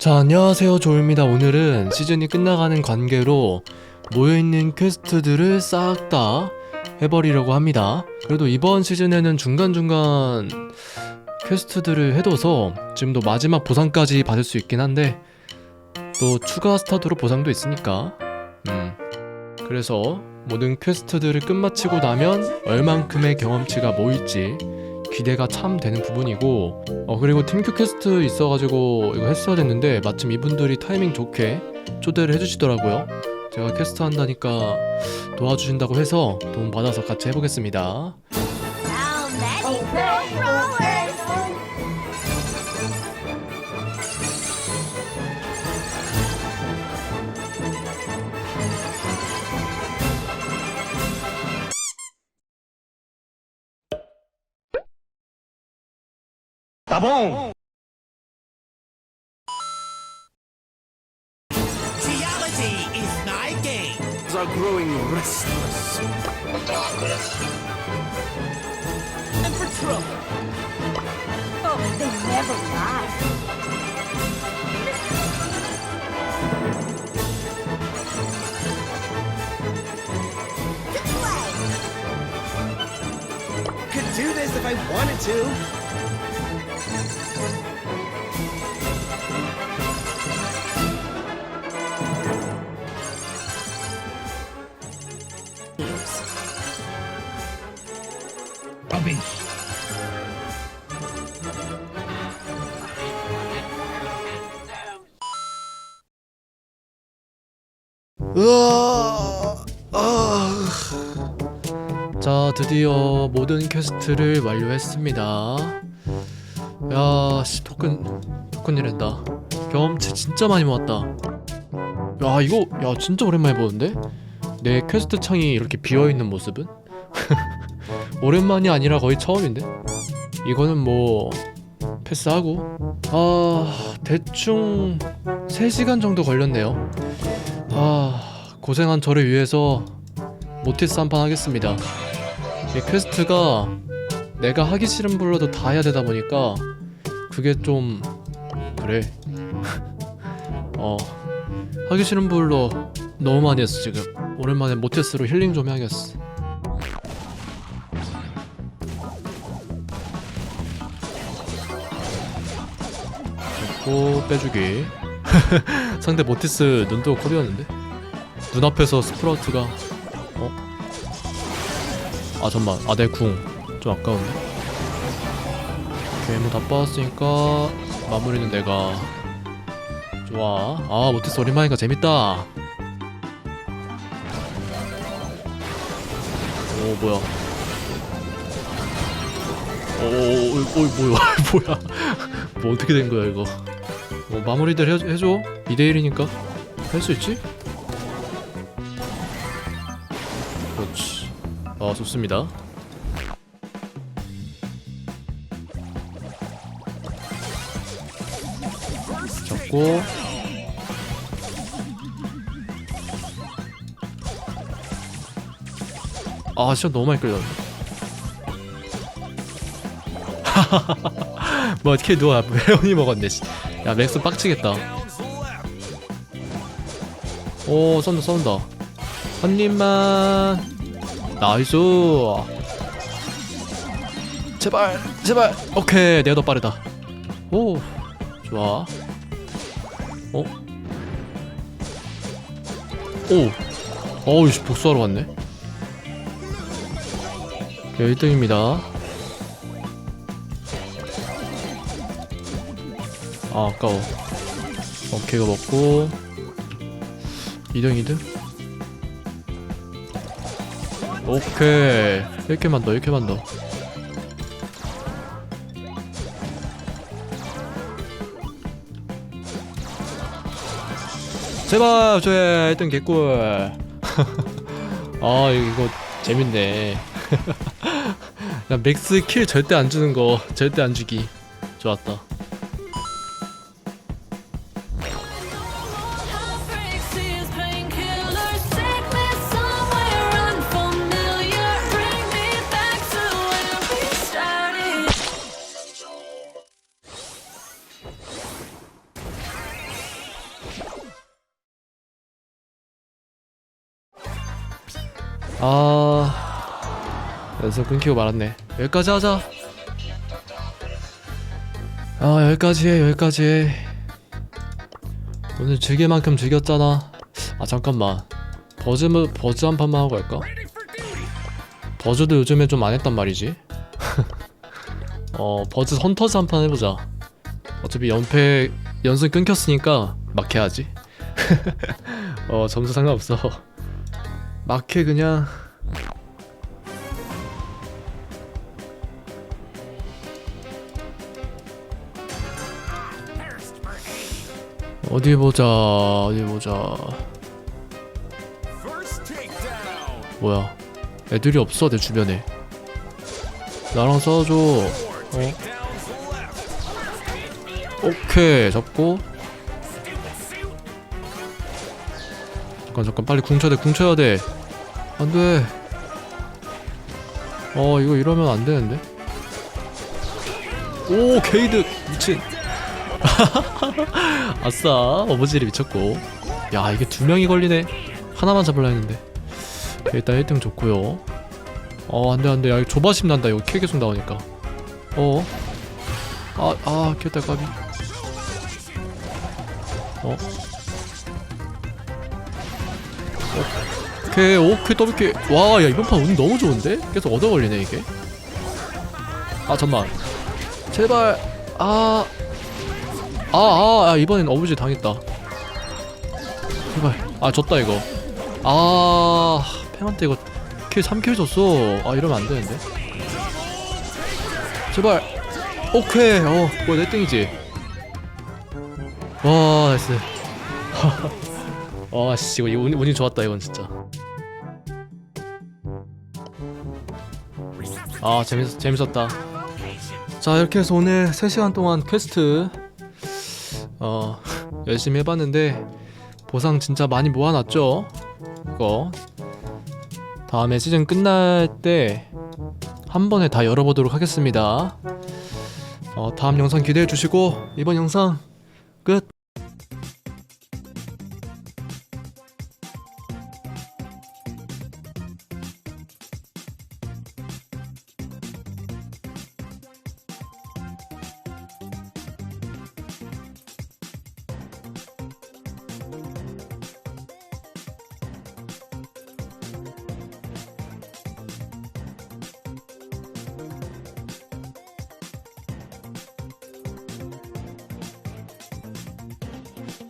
자, 안녕하세요. 조입니다. 오늘은 시즌이 끝나가는 관계로 모여있는 퀘스트들을 싹 다 해버리려고 합니다. 그래도 이번 시즌에는 중간중간 퀘스트들을 해둬서 지금도 마지막 보상까지 받을 수 있긴 한데 또 추가 스타트로 보상도 있으니까 음 그래서 모든 퀘스트들을 끝마치고 나면 얼만큼의 경험치가 모일지 기대가 참 되는 부분이고 어 그리고 팀큐 퀘스트 있어가지고 이거 했어야 됐는데 마침 이분들이 타이밍 좋게 초대를 해주시더라고요. 제가 퀘스트 한다니까 도와주신다고 해서 도움 받아서 같이 해보겠습니다 따봉! Geology is my game. are growing restless. And for trouble. Oh, they never lie. To play! Could do this if I wanted to. 아. 자 드디어 모든 퀘스트를 완료했습니다. 야 씨 토큰 토큰 이랜다. 경험치 진짜 많이 모았다. 야 이거 야 진짜 오랜만에 보는데? 내 퀘스트 창이 이렇게 비어 있는 모습은? 오랜만이 아니라 거의 처음인데? 이거는 뭐 패스하고? 아 대충 3시간 정도 걸렸네요 아 고생한 저를 위해서 모티스 한 판 하겠습니다. 이 퀘스트가 내가 하기 싫은 불러도 다 해야 되다 보니까 그게 좀 그래. 어 하기 싫은 불로 너무 많이 했어 지금. 오랜만에 모티스로 힐링 좀 해야겠어. 됐고 빼주기 상대 모티스 눈도 컵이었는데? 눈앞에서 스프라우트가 어? 아 잠만. 아 내 궁. 좀 아까운데? 괴물 다 빠졌으니까 마무리는 내가. 좋아. 아 모티스 오랜만이니까 재밌다. 오 뭐야. 오오오 뭐야. 뭐야. 뭐 어떻게 된 거야 이거 뭐 마무리들 해, 해줘. 2대1이니까. 할 수 있지? 그렇지. 아 좋습니다. 잡고. 아 시간 너무 많이 끌렸네 뭐 어떻게 누워? 회원이 먹었네 씨. 야 맥스 빡치겠다. 오 쏜다 쏜다. 한 입만. 나이스. 제발 제발. 오케이 내가 더 빠르다. 오 좋아. 어? 오. 어우 씨 복수하러 왔네. 오케이 1등입니다 아 아까워. 오케이 이거 먹고. 2등 2등? 오케이. 이렇게만 더 이렇게만 더. 제발 저의 1등 개꿀. 아 이거 재밌네. 나 맥스 킬 절대 안 주는 거 절대 안 주기. 좋았다 아 연습 끊기고 말았네. 여기까지 하자. 아 여기까지 해 여기까지 해. 오늘 즐길 만큼 즐겼잖아. 아 잠깐만. 버즈 버즈 한 판만 하고 갈까? 버즈도 요즘에 좀 안 했단 말이지? 어 버즈 헌터즈 한 판 해보자. 어차피 연패 연승 끊겼으니까 막 해야지. 어 점수 상관없어 막해 그냥. 어디 보자 어디 보자. 뭐야? 애들이 없어 내 주변에. 나랑 싸워줘. 어? 오케이 잡고. 잠깐 잠깐 빨리 궁 쳐야 돼 궁 쳐야 돼 안돼. 어 이거 이러면 안 되는데? 오 게이드 미친. 아싸 어부질이 미쳤고. 야 이게 두 명이 걸리네. 하나만 잡으려 했는데. 일단 1등 좋고요. 어 안돼 안돼. 야 조바심 난다. 이거 킬 계속 나오니까. 어? 아, 아, 켰다, 까비. 어? 오케이, 오케이, 더블킬. 와, 야, 이번 판 운 너무 좋은데? 계속 얻어 걸리네, 이게. 아, 잠만. 제발. 아. 아, 아, 아, 이번엔 어부지 당했다. 제발. 아, 졌다, 이거. 아, 팽한테 이거 킬 3킬 줬어. 아, 이러면 안 되는데. 제발. 오케이 어 뭐야 내 땡이지 와 나이스 와씨 이거 운, 운이 좋았다 이건 진짜 아 재밌, 재밌었다. 자 이렇게 해서 오늘 3시간 동안 퀘스트 어 열심히 해봤는데 보상 진짜 많이 모아놨죠? 이거. 다음에 시즌 끝날 때 한 번에 다 열어보도록 하겠습니다. 어, 다음 영상 기대해 주시고 이번 영상 끝.